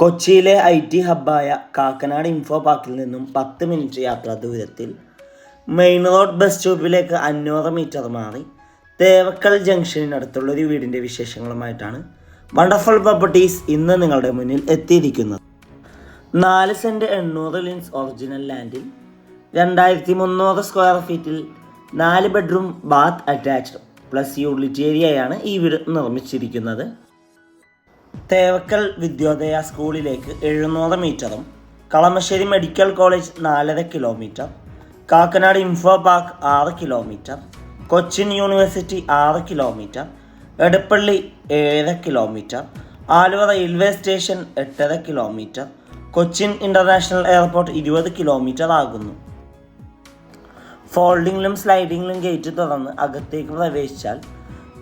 കൊച്ചിയിലെ I T ഹബ്ബായ Kakkanad info പാർക്കിൽ നിന്നും പത്ത് മിനിറ്റ് യാത്രാ ദൂരത്തിൽ മെയിൻ റോഡ് ബസ് സ്റ്റോപ്പിലേക്ക് അഞ്ഞൂറ് മീറ്റർ മാറി തേവക്കൽ ജംഗ്ഷനിനടുത്തുള്ള ഒരു വീടിന്റെ വിശേഷങ്ങളുമായിട്ടാണ് വണ്ടർഫുൾ പ്രോപ്പർട്ടീസ് ഇന്ന് നിങ്ങളുടെ മുന്നിൽ എത്തിയിരിക്കുന്നത്. നാല് സെന്റ് എണ്ണൂറ് ലിൻസ് ഒറിജിനൽ ലാൻഡിൽ രണ്ടായിരത്തി മുന്നൂറ് സ്ക്വയർ ഫീറ്റിൽ നാല് bedroom bath attached plus utility ഏരിയയാണ് ഈ വീട് നിർമ്മിച്ചിരിക്കുന്നത്. തേവക്കൽ വിദ്യോദയ സ്കൂളിലേക്ക് എഴുന്നൂറ് മീറ്ററും കളമശ്ശേരി മെഡിക്കൽ കോളേജ് നാലര കിലോമീറ്റർ കാക്കനാട് ഇൻഫോ പാർക്ക് ആറ് കിലോമീറ്റർ കൊച്ചിൻ യൂണിവേഴ്സിറ്റി ആറ് കിലോമീറ്റർ എടപ്പള്ളി ഏഴര കിലോമീറ്റർ ആലുവ റെയിൽവേ സ്റ്റേഷൻ എട്ടര കിലോമീറ്റർ കൊച്ചിൻ ഇന്റർനാഷണൽ എയർപോർട്ട് ഇരുപത് കിലോമീറ്റർ ആകുന്നു. ഫോൾഡിങ്ങിലും സ്ലൈഡിങ്ങിലും ഗേറ്റ് തുറന്ന് അകത്തേക്ക് പ്രവേശിച്ചാൽ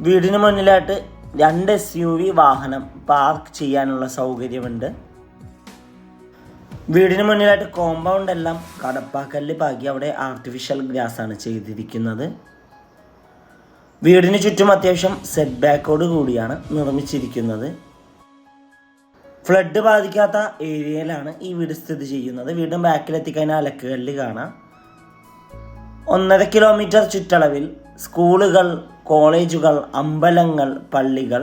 വീടിന് മുന്നിലായിട്ട് രണ്ട് എസ് യു വി വാഹനം പാർക്ക് ചെയ്യാനുള്ള സൗകര്യമുണ്ട്. വീടിന് മുന്നിലായിട്ട് കോമ്പൗണ്ട് എല്ലാം കടപ്പാക്കല്ല് പാകി അവിടെ ആർട്ടിഫിഷ്യൽ ഗ്രാസ് ആണ് ചെയ്തിരിക്കുന്നത്. വീടിന് ചുറ്റും അത്യാവശ്യം സെറ്റ് ബാക്കോട് കൂടിയാണ് നിർമ്മിച്ചിരിക്കുന്നത്. ഫ്ലഡ് ബാധിക്കാത്ത ഏരിയയിലാണ് ഈ വീട് സ്ഥിതി ചെയ്യുന്നത്. വീടിന് ബാക്കിലെത്തിക്കഴിഞ്ഞാൽ അലക്കുകല്ല് കാണാം. ഒന്നര കിലോമീറ്റർ ചുറ്റളവിൽ സ്കൂളുകൾ കോളേജുകൾ അമ്പലങ്ങൾ പള്ളികൾ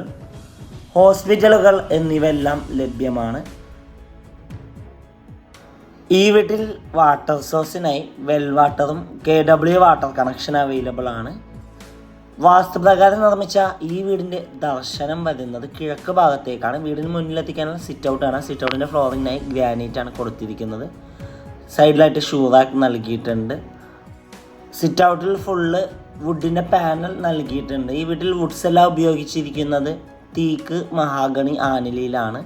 ഹോസ്പിറ്റലുകൾ എന്നിവയെല്ലാം ലഭ്യമാണ്. ഈ വീട്ടിൽ വാട്ടർ സോഴ്സിനായി വെൽ വാട്ടറും K W water connection available ആണ്. വാസ്തുപ്രകാരം നിർമ്മിച്ച ഈ വീടിന്റെ ദർശനം വരുന്നത് കിഴക്ക് ഭാഗത്തേക്കാണ്. വീടിന് മുന്നിലെത്തിക്കാനുള്ള സിറ്റ് ഔട്ടാണ് സിറ്റ് ഔട്ടിന്റെ ഫ്ലോറിങ്ങിനായി ഗ്രാനൈറ്റ് ആണ് കൊടുത്തിരിക്കുന്നത്. സൈഡിലായിട്ട് ഷൂ റാക്ക് നൽകിയിട്ടുണ്ട്. സിറ്റ് ഔട്ടിൽ ഫുള്ള് വുഡിന്റെ പാനൽ നൽകിയിട്ടുണ്ട്. ഈ വീട്ടിൽ വുഡ്സ് എല്ലാം ഉപയോഗിച്ചിരിക്കുന്നത്. തീക്ക് മഹാഗണി ആനിലയിലാണ്.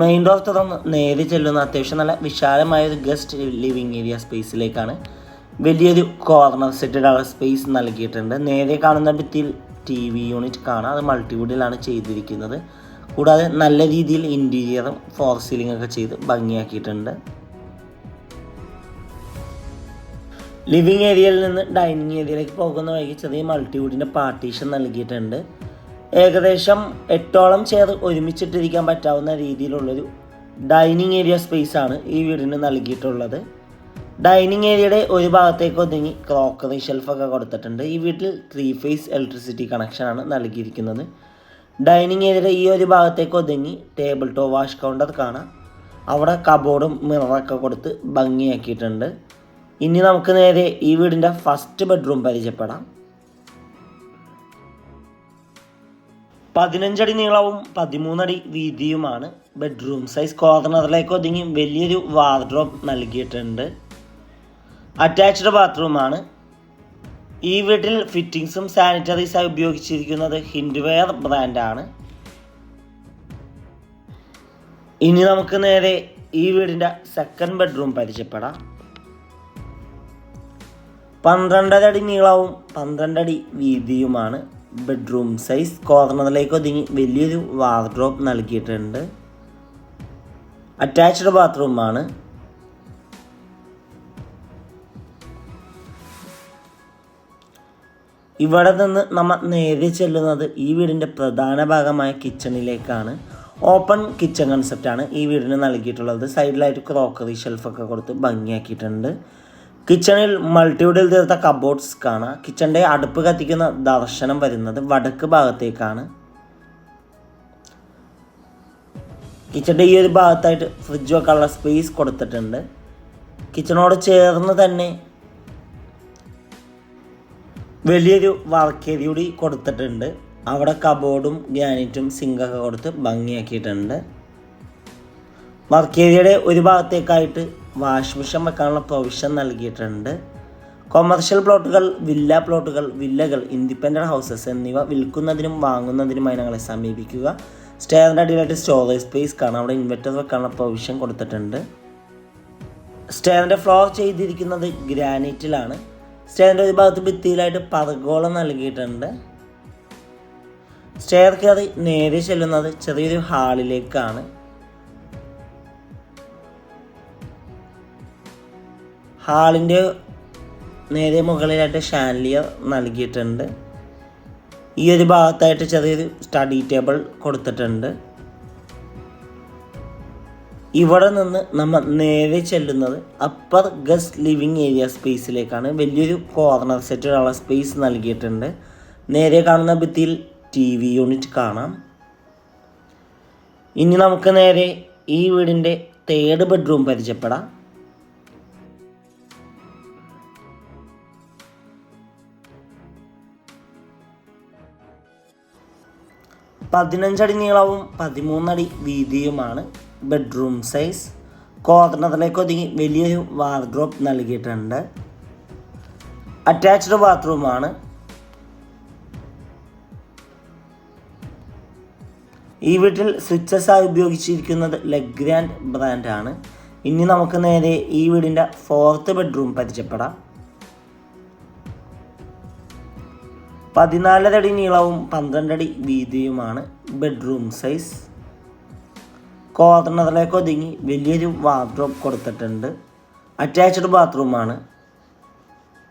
മെയിൻ ഡോർ തുറന്ന് നേരെ ചെല്ലുന്ന അത്യാവശ്യം നല്ല വിശാലമായ ഒരു ഗസ്റ്റ് ലിവിങ് ഏരിയ സ്പേസിലേക്കാണ് വലിയൊരു കോർണർ സെറ്റഡ് സ്പേസ് നൽകിയിട്ടുണ്ട്. നേരെ കാണുന്ന ഭിത്തിയിൽ ടി വി യൂണിറ്റ് കാണാം. അത് മൾട്ടിവുഡിലാണ് ചെയ്തിരിക്കുന്നത്. കൂടാതെ നല്ല രീതിയിൽ ഇന്റീരിയറും ഫോർ സീലിംഗ് ഒക്കെ ചെയ്ത് ഭംഗിയാക്കിയിട്ടുണ്ട്. ലിവിങ് ഏരിയയിൽ നിന്ന് ഡൈനിങ് ഏരിയയിലേക്ക് പോകുന്ന വഴിക്ക് ചെറിയ മൾട്ടിവുഡിന്റെ പാർട്ടീഷൻ നൽകിയിട്ടുണ്ട്. ഏകദേശം എട്ടോളം ചെയർ ഒരുമിച്ചിട്ടിരിക്കാൻ പറ്റാവുന്ന രീതിയിലുള്ളൊരു ഡൈനിങ് ഏരിയ സ്പേസ് ആണ് ഈ വീടിന് നൽകിയിട്ടുള്ളത്. ഡൈനിങ് ഏരിയയുടെ ഒരു ഭാഗത്തേക്ക് ഒതുങ്ങി ക്രോക്കറി ഷെൽഫൊക്കെ കൊടുത്തിട്ടുണ്ട്. ഈ വീട്ടിൽ ത്രീ ഫേസ് ഇലക്ട്രിസിറ്റി കണക്ഷനാണ് നൽകിയിരിക്കുന്നത്. ഡൈനിങ് ഏരിയയുടെ ഈ ഒരു ഭാഗത്തേക്ക് ഒതുങ്ങി ടേബിൾ ടോ വാഷ് കൗണ്ടർ കാണാം. അവിടെ കബോർഡും മിററൊക്കെ കൊടുത്ത് ഭംഗിയാക്കിയിട്ടുണ്ട്. ഇനി നമുക്ക് നേരെ ഈ വീടിന്റെ ഫസ്റ്റ് ബെഡ്റൂം പരിചയപ്പെടാം. പതിനഞ്ചടി നീളവും പതിമൂന്നടി വീതിയുമാണ് ബെഡ്റൂം സൈസ് കോർണറിലേക്ക് ഒതുങ്ങി വലിയൊരു വാർഡ്രോബ് നൽകിയിട്ടുണ്ട്. അറ്റാച്ച്ഡ് ബാത്റൂമാണ് ഈ വീട്ടിൽ ഫിറ്റിങ്സും സാനിറ്ററീസായി ഉപയോഗിച്ചിരിക്കുന്നത് ഹിൻഡ്വെയർ ബ്രാൻഡാണ് ഇനി നമുക്ക് നേരെ ഈ വീടിന്റെ സെക്കൻഡ് ബെഡ്റൂം പരിചയപ്പെടാം. പന്ത്രണ്ടര അടി നീളവും പന്ത്രണ്ടടി വീതിയുമാണ് ബെഡ്റൂം സൈസ് കോർണറിലേക്ക് ഒതുങ്ങി വലിയൊരു വാർഡ്രോബ് നൽകിയിട്ടുണ്ട്. അറ്റാച്ച്ഡ് ബാത്റൂമാണ് ഇവിടെ നിന്ന് നമ്മൾ നേരെ ചെല്ലുന്നത് ഈ വീടിന്റെ പ്രധാന ഭാഗമായ കിച്ചണിലേക്കാണ് ഓപ്പൺ കിച്ചൺ കൺസെപ്റ്റാണ് ഈ വീടിന് നൽകിയിട്ടുള്ളത്. സൈഡിലായിട്ട് ക്രോക്കറി ഷെൽഫൊക്കെ കൊടുത്ത് ഭംഗിയാക്കിയിട്ടുണ്ട്. കിച്ചണിൽ മൾട്ടിവുഡിൽ തീർത്ത കബോർഡ്സ് കാണാം. കിച്ചണിന്റെ അടുപ്പ് കത്തിക്കുന്ന ദർശനം വരുന്നത് വടക്ക് ഭാഗത്തേക്കാണ്. കിച്ചണിന്റെ ഈ ഒരു ഭാഗത്തായിട്ട് ഫ്രിഡ്ജ് വെക്കാനുള്ള സ്പേസ് കൊടുത്തിട്ടുണ്ട്. കിച്ചണോട് ചേർന്ന് തന്നെ വലിയൊരു വർക്ക് ഏരിയ കൂടി കൊടുത്തിട്ടുണ്ട്. അവിടെ കബോർഡും ഗ്രാനൈറ്റും സിങ്കൊക്കെ കൊടുത്ത് ഭംഗിയാക്കിയിട്ടുണ്ട്. വർക്ക് ഏരിയയുടെ ഒരു ഭാഗത്തേക്കായിട്ട് വാഷ് മെഷീൻ വെക്കാനുള്ള പ്രൊവിഷൻ നൽകിയിട്ടുണ്ട്. കൊമേർഷ്യൽ പ്ലോട്ടുകൾ വില്ല പ്ലോട്ടുകൾ വില്ലകൾ ഇൻഡിപെൻഡന്റ് ഹൗസസ് എന്നിവ വിൽക്കുന്നതിനും വാങ്ങുന്നതിനുമായി ഞങ്ങളെ സമീപിക്കുക. സ്റ്റെയറിന്റെ അടിയിലായിട്ട് സ്റ്റോറേജ് സ്പേസ് കാണാം അവിടെ ഇൻവെർട്ടർ വെക്കാനുള്ള പ്രൊവിഷൻ കൊടുത്തിട്ടുണ്ട്. സ്റ്റെയറിന്റെ ഫ്ലോർ ചെയ്തിരിക്കുന്നത് ഗ്രാനൈറ്റിലാണ് സ്റ്റെയറിന്റെ ഒരു ഭാഗത്ത് ഭിത്തിയിലായിട്ട് പതകോളം നൽകിയിട്ടുണ്ട്. സ്റ്റെയർ കയറി നേരെ ചെല്ലുന്നത് ചെറിയൊരു ഹാളിലേക്കാണ് ഹാളിന്റെ നേരെ മുകളിലായിട്ട് ഷാൻലിയർ നൽകിയിട്ടുണ്ട്. ഈ ഒരു ഭാഗത്തായിട്ട് ചെറിയൊരു സ്റ്റഡി ടേബിൾ കൊടുത്തിട്ടുണ്ട്. ഇവിടെ നിന്ന് നമ്മൾ നേരെ ചെല്ലുന്നത് അപ്പർ ഗസ്റ്റ് ലിവിങ് ഏരിയ സ്പേസിലേക്കാണ് വലിയൊരു കോർണർ സെറ്റുള്ള സ്പേസ് നൽകിയിട്ടുണ്ട്. നേരെ കാണുന്ന ഭിത്തിയിൽ ടി വി യൂണിറ്റ് കാണാം. ഇനി നമുക്ക് നേരെ ഈ വീടിന്റെ തേർഡ് ബെഡ്റൂം പരിചയപ്പെടാം. പതിനഞ്ചടി നീളവും പതിമൂന്നടി വീതിയുമാണ് ബെഡ്റൂം സൈസ് കോർണറിലേക്ക് ഒതുങ്ങി വലിയൊരു വാർഡ്രോബ് നൽകിയിട്ടുണ്ട്. അറ്റാച്ച്ഡ് ബാത്റൂമാണ് ഈ വീട്ടിൽ സ്വിച്ചസായി ഉപയോഗിച്ചിരിക്കുന്നത് ലെഗ്രാൻഡ് ബ്രാൻഡാണ് ഇനി നമുക്ക് നേരെ ഈ വീടിന്റെ ഫോർത്ത് ബെഡ്റൂം പരിചയപ്പെടാം. പതിനാലരടി നീളവും പന്ത്രണ്ടടി വീതിയുമാണ് ബെഡ്റൂം സൈസ് കോർണറിലേക്ക് ഒതുങ്ങി വലിയൊരു വാർഡ്രോബ് കൊടുത്തിട്ടുണ്ട്. അറ്റാച്ച്ഡ് ബാത്റൂമാണ്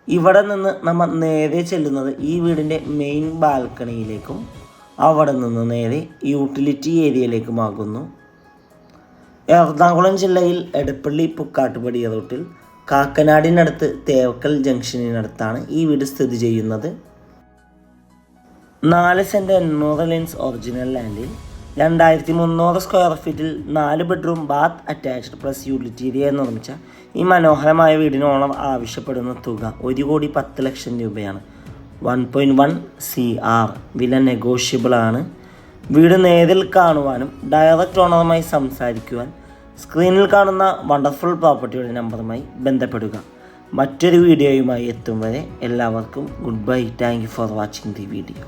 ഇവിടെ നിന്ന് നമ്മൾ നേരെ ചെല്ലുന്നത് ഈ വീടിന്റെ മെയിൻ ബാൽക്കണിയിലേക്കും അവിടെ നിന്ന് നേരെ യൂട്ടിലിറ്റി ഏരിയയിലേക്കുമാകുന്നു എറണാകുളം ജില്ലയിൽ എടപ്പള്ളി പുക്കാട്ടുപടി റൂട്ടിൽ കാക്കനാടിനടുത്ത് തേവക്കൽ ജംഗ്ഷനിനടുത്താണ് ഈ വീട് സ്ഥിതി ചെയ്യുന്നത്. നാല് സെന്റ് എണ്ണൂറ് ലെൻസ് ഒറിജിനൽ ലാൻഡിൽ രണ്ടായിരത്തി മുന്നൂറ് സ്ക്വയർ ഫീറ്റിൽ നാല് bedroom bath attached plus utility area നിർമ്മിച്ച ഈ മനോഹരമായ വീടിന് ഓണർ ആവശ്യപ്പെടുന്ന തുക ഒരു കോടി പത്ത് ലക്ഷം രൂപയാണ്. One point one C R വില നെഗോഷ്യബിൾ ആണ്. വീട് നേരിൽ കാണുവാനും ഡയറക്റ്റ് ഓണറുമായി സംസാരിക്കുവാൻ സ്ക്രീനിൽ കാണുന്ന വണ്ടർഫുൾ പ്രോപ്പർട്ടിയുടെ നമ്പറുമായി ബന്ധപ്പെടുക. മറ്റൊരു വീഡിയോയുമായി എത്തും വരെ എല്ലാവർക്കും good bye thank you for watching the video